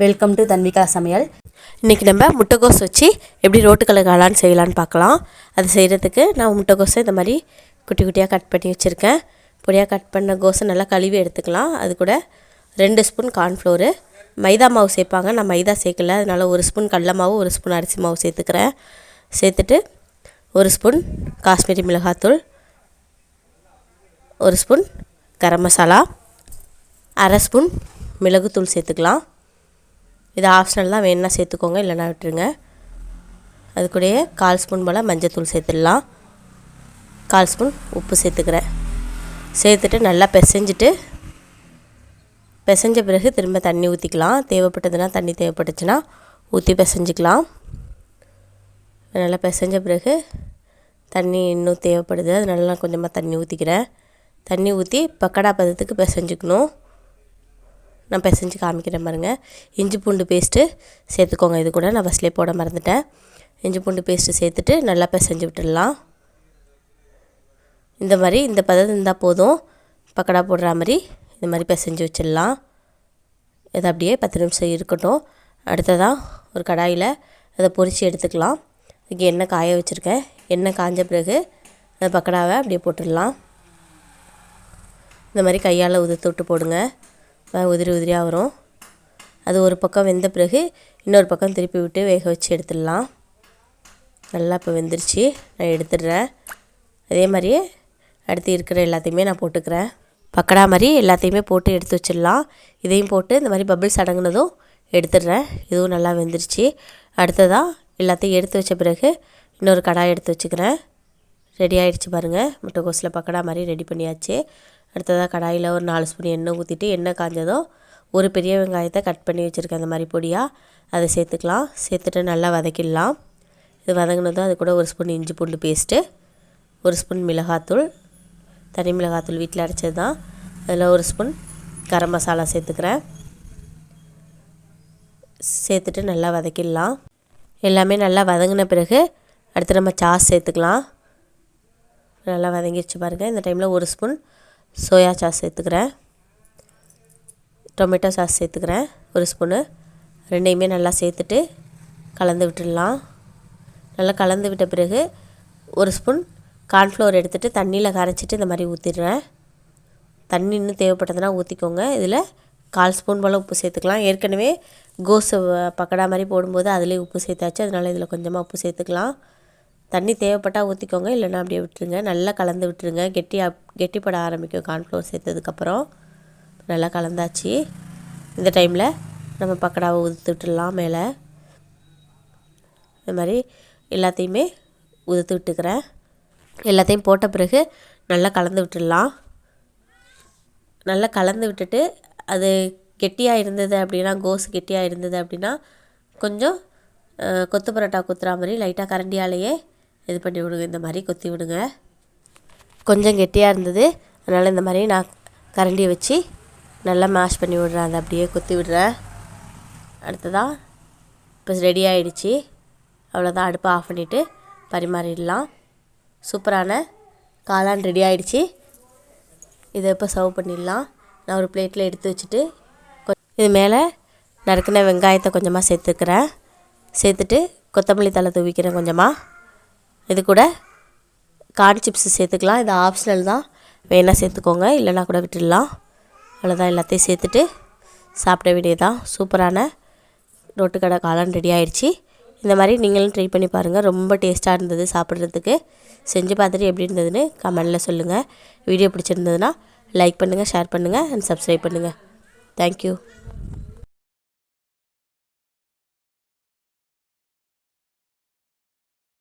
Welcome to Tanvika சமையல் இன்றைக்கி நம்ம முட்டைகோஸ் வச்சு எப்படி ரோட்டுக்கடலை காளான் செய்யலான்னு பார்க்கலாம். அது செய்கிறதுக்கு நான் முட்டைகோஸை இந்த மாதிரி குட்டி குட்டியாக கட் பண்ணி வச்சுருக்கேன். பொடியாக கட் பண்ண கோஸை நல்லா கழுவி எடுத்துக்கலாம். அது கூட ரெண்டு ஸ்பூன் கார்ன்ஃப்ளோரு. மைதா மாவு சேர்ப்பாங்க. நான் மைதா சேர்க்கல. அதனால் ஒரு ஸ்பூன் கடல மாவு ஒரு ஸ்பூன் அரிசி மாவு சேர்த்துக்கிறேன். சேர்த்துட்டு ஒரு ஸ்பூன் காஷ்மீரி மிளகாத்தூள் ஒரு ஸ்பூன் கரம் மசாலா அரை ஸ்பூன் மிளகுத்தூள் சேர்த்துக்கலாம். இது ஆப்ஷனல் தான். வேணும்னா சேர்த்துக்கோங்க இல்லைனா விட்டுருங்க. அது கூடயே கால் ஸ்பூன் போல் மஞ்சத்தூள் சேர்த்துடலாம். கால் ஸ்பூன் உப்பு சேர்த்துக்கிறேன். சேர்த்துட்டு நல்லா பிசைஞ்சிட்டு பிசைஞ்ச பிறகு திரும்ப தண்ணி ஊற்றிக்கலாம் தேவைப்பட்டதுன்னா தண்ணி தேவைப்பட்டுச்சுன்னா ஊற்றி பிசைஞ்சிக்கலாம். நல்லா பிசைஞ்ச பிறகு தண்ணி இன்னும் தேவைப்படுது. அதனால நான் கொஞ்சமாக தண்ணி ஊற்றிக்கிறேன் தண்ணி ஊற்றி பக்கடா பதத்துக்கு பிசைஞ்சிக்கணும். நான் பிசைஞ்சு காமிக்கிறேன் பாருங்கள் இஞ்சி பூண்டு பேஸ்ட்டு சேர்த்துக்கோங்க. இது கூட நான் ஃபஸ்ட்லேயே போட மறந்துட்டேன். இஞ்சி பூண்டு பேஸ்ட்டு சேர்த்துட்டு நல்லா பிசைஞ்சு விட்டுடலாம். இந்த மாதிரி இந்த பதம் இருந்தால் போதும். பக்கடா போடுற மாதிரி இந்த மாதிரி பிசைஞ்சு வச்சிடலாம். இது அப்படியே பத்து நிமிஷம் இருக்கட்டும். அடுத்ததாக ஒரு கடாயில் அதை பொரித்து எடுத்துக்கலாம். இதுக்கு எண்ணெய் காய வச்சுருக்கேன். எண்ணெய் காஞ்ச பிறகு அந்த பக்கடாவை அப்படியே போட்டுடலாம். இந்த மாதிரி கையால் உதிர்த்து விட்டு போடுங்க. உதிரி உதிரியாக வரும். அது ஒரு பக்கம் வெந்த பிறகு இன்னொரு பக்கம் திருப்பி விட்டு வேக வச்சு எடுத்துடலாம். நல்லா இப்போ வெந்துருச்சு. நான் எடுத்துடுறேன். அதே மாதிரியே அடுத்து இருக்கிற எல்லாத்தையுமே நான் போட்டுக்கிறேன். பக்கடா மாதிரி எல்லாத்தையுமே போட்டு எடுத்து வச்சிடலாம். இதையும் போட்டு இந்த மாதிரி பபிள்ஸ் அடங்கினதும் எடுத்துடுறேன். இதுவும் நல்லா வெந்துருச்சு. அடுத்ததாக எல்லாத்தையும் எடுத்து வச்ச பிறகு இன்னொரு கடாய் எடுத்து வச்சுக்கிறேன். ரெடி ஆகிடுச்சு பாருங்கள் முட்டைக்கோஸில் பக்கடா மாதிரி ரெடி பண்ணியாச்சு. அடுத்ததாக கடாயில் ஒரு நாலு ஸ்பூன் எண்ணெய் ஊற்றிட்டு எண்ணெய் காஞ்சதும் ஒரு பெரிய வெங்காயத்தை கட் பண்ணி வச்சுருக்கேன் அந்த மாதிரி பொடியாக அதை சேர்த்துக்கலாம். சேர்த்துட்டு நல்லா வதக்கிடலாம். இது வதங்கினதும் அது கூட ஒரு ஸ்பூன் இஞ்சி பூண்டு பேஸ்ட்டு ஒரு ஸ்பூன் மிளகாத்தூள் தனி மிளகாத்தூள் வீட்டில் அரைச்சது தான் அதில் ஒரு ஸ்பூன் கரம் மசாலா சேர்த்துக்கிறேன். சேர்த்துட்டு நல்லா வதக்கிடலாம். எல்லாமே நல்லா வதங்கின பிறகு அடுத்து நம்ம சாஸ் சேர்த்துக்கலாம். நல்லா வதங்கிடுச்சு பாருங்கள் இந்த டைமில் ஒரு ஸ்பூன் சோயா சாஸ் சேர்த்துக்கிறேன். டொமேட்டோ சாஸ் சேர்த்துக்கிறேன். ஒரு ஸ்பூனு. ரெண்டையுமே நல்லா சேர்த்துட்டு கலந்து விட்டுடலாம். நல்லா கலந்து விட்ட பிறகு ஒரு ஸ்பூன் கார்ன்ஃப்ளவர் எடுத்துகிட்டு தண்ணியில் கரைச்சிட்டு இந்த மாதிரி ஊற்றிடுறேன் தண்ணி இன்னும் தேவைப்பட்டதுன்னா ஊற்றிக்கோங்க இதில் கால் ஸ்பூன் போல் உப்பு சேர்த்துக்கலாம். ஏற்கனவே கோஸ் பக்கடா மாதிரி போடும்போது அதிலே உப்பு சேர்த்தாச்சு. அதனால் இதில் கொஞ்சமாக உப்பு சேர்த்துக்கலாம். தண்ணி தேவைப்பட்டால் ஊற்றிக்கோங்க இல்லைன்னா அப்படியே விட்டுருங்க. நல்லா கலந்து விட்டுருங்க. கெட்டி கெட்டிப்பட ஆரம்பிக்கும் கார்ன்ஃப்ளவர் சேர்த்ததுக்கப்புறம். நல்லா கலந்தாச்சு. இந்த டைமில் நம்ம பக்கடாவை உதுத்து விட்டுடலாம் மேலே. இந்த மாதிரி எல்லாத்தையுமே உதுத்து விட்டுக்கிறேன். எல்லாத்தையும் போட்ட பிறகு நல்லா கலந்து விட்டுடலாம். நல்லா கலந்து விட்டுட்டு அது கெட்டியாக இருந்தது அப்படின்னா கோஸ் கெட்டியாக இருந்தது அப்படின்னா கொஞ்சம் கொத்து பரோட்டா குத்துற மாதிரி லைட்டாக கரண்டியாலேயே இது பண்ணி விடுங்க இந்த மாதிரி கொத்தி விடுங்க. கொஞ்சம் கெட்டியாக இருந்தது. அதனால் இந்த மாதிரி நான் கரண்டியை வச்சு நல்லா மேஷ் பண்ணி விடுறேன். அதை அப்படியே கொத்தி விடுறேன். அடுத்ததாக இப்போ ரெடி ஆகிடுச்சி அவ்வளோதான் அடுப்பை ஆஃப் பண்ணிவிட்டு பரிமாறிடலாம். சூப்பரான காளான் ரெடி ஆகிடுச்சி இதை இப்போ சர்வ் பண்ணிடலாம். நான் ஒரு பிளேட்டில் எடுத்து வச்சுட்டு இது மேலே நறுக்கின வெங்காயத்தை கொஞ்சமாக சேர்த்துக்கிறேன். சேர்த்துட்டு கொத்தமல்லி தலை தூவிக்கிறேன் கொஞ்சமாக இது கூட கார்ன் சிப்ஸ் சேர்த்துக்கலாம். இது ஆப்ஷனல் தான். வேணால் சேர்த்துக்கோங்க. இல்லைனா கூட விட்டுடலாம். அவ்வளோதான் எல்லாத்தையும் சேர்த்துட்டு சாப்பிட வேண்டியதான் சூப்பரான ரோட்டுக்கடை காளான் ரெடி ஆயிடுச்சு. இந்த மாதிரி நீங்களும் ட்ரை பண்ணி பாருங்கள் ரொம்ப டேஸ்ட்டாக இருந்தது சாப்பிட்றதுக்கு. செஞ்சு பார்த்துட்டு எப்படி இருந்ததுன்னு கமெண்டில் சொல்லுங்கள் வீடியோ பிடிச்சிருந்ததுன்னா லைக் பண்ணுங்கள் ஷேர் பண்ணுங்கள் அண்ட் சப்ஸ்கிரைப் பண்ணுங்கள் தேங்க்யூ